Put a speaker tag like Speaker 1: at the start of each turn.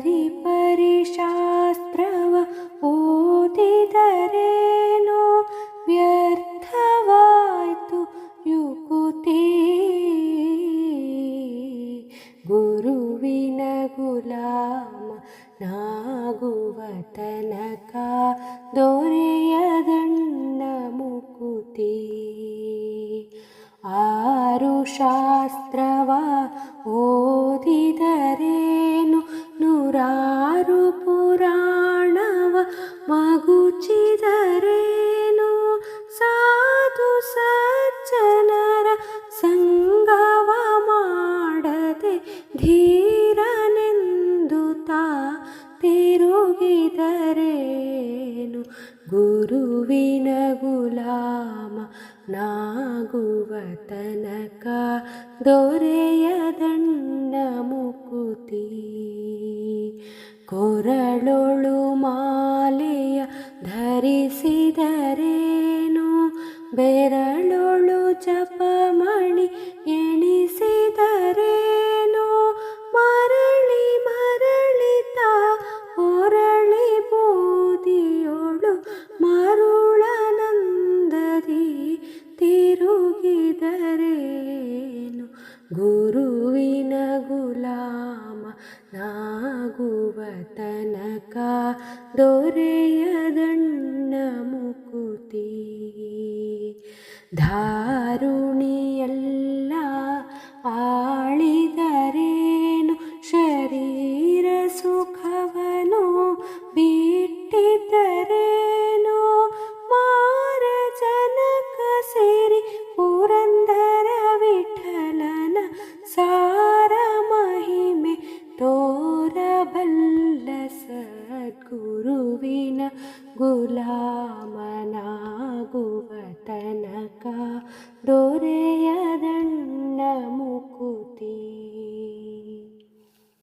Speaker 1: परि परिशास्त्रव ओति व्यर्थवायतु युकुते। गुरुविन गुलां नागुवतनका दोरदण्डमुकुति आरुशास्त्र ओधि ओदितरेणु ನೂರಾರು ಪುರಾಣವ ಮಗುಚಿದರೇನು ಸಾಧು ಸಜ್ಜನರ ಸಂಗವ ಮಾಡದೆ ಧೀರನೆಂದು ತಾ ತಿರುಗಿದರೇನು ಗುರುವಿನ ಗುಲಾಮ ನಾಗುವ ತನಕ ದೊರೆಯದಣ್ಣ ಕೊರಳೊಳು ಮಾಲೆಯ ಧರಿಸಿದರೇನು? ಬೆರಳೊಳು ಜಪಮಣಿ ಎಣಿಸಿದರೇನು? ಮರಳಿ ಮರಳಿತ ಹೊರಳಿ ಬೂದಿಯೊಳು ಮರುಳನಂದದಿ ತಿರುಗಿದರೇನು? ಗುರುವಿನ ಗುಲಾಮ ನಾಗುವ ತನಕ ದೊರೆಯದಣ್ಣ ಮುಕುತಿ ಧಾರುಣಿಯಲ್ಲ গোলাম